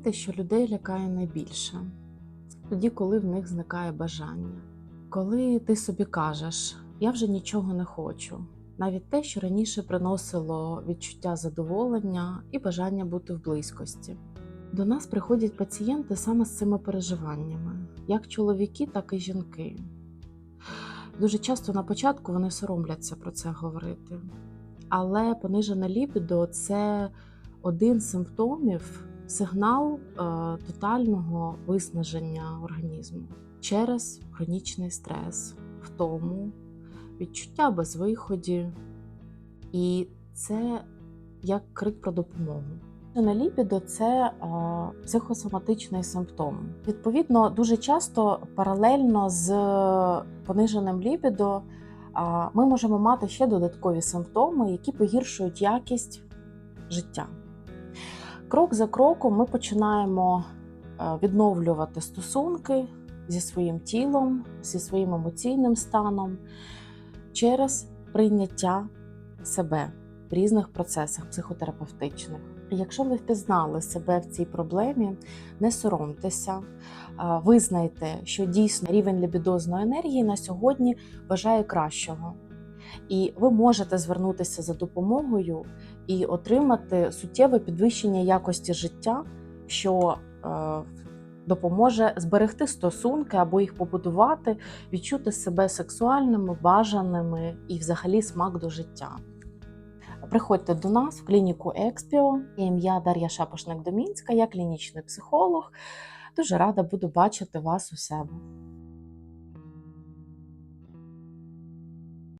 знаєте, що людей лякає найбільше? Тоді, коли в них зникає бажання. Коли ти собі кажеш, я вже нічого не хочу, навіть те, що раніше приносило відчуття задоволення і бажання бути в близькості. До нас приходять пацієнти саме з цими переживаннями, як чоловіки, так і жінки. Дуже часто на початку вони соромляться про це говорити. Але понижене лібідо це один з симптомів, сигнал е, тотального виснаження організму через хронічний стрес, втому, відчуття безвиході. І це як крик про допомогу. На ліпідо це е, психосоматичний симптом. Відповідно, дуже часто паралельно з пониженим лібідо е, ми можемо мати ще додаткові симптоми, які погіршують якість життя. Крок за кроком ми починаємо е, відновлювати стосунки зі своїм тілом, зі своїм емоційним станом через прийняття себе в різних процесах психотерапевтичних. Якщо ви впізнали себе в цій проблемі, не соромтеся, визнайте, що дійсно рівень лібідозної енергії на сьогодні бажає кращого. І ви можете звернутися за допомогою і отримати суттєве підвищення якості життя, що е, допоможе зберегти стосунки або їх побудувати, відчути себе сексуальними, бажаними і взагалі смак до життя. Приходьте до нас в клініку Експіо. Ім'я Дар'я Шапошник Домінська, я клінічний психолог. Дуже рада буду бачити вас у себе.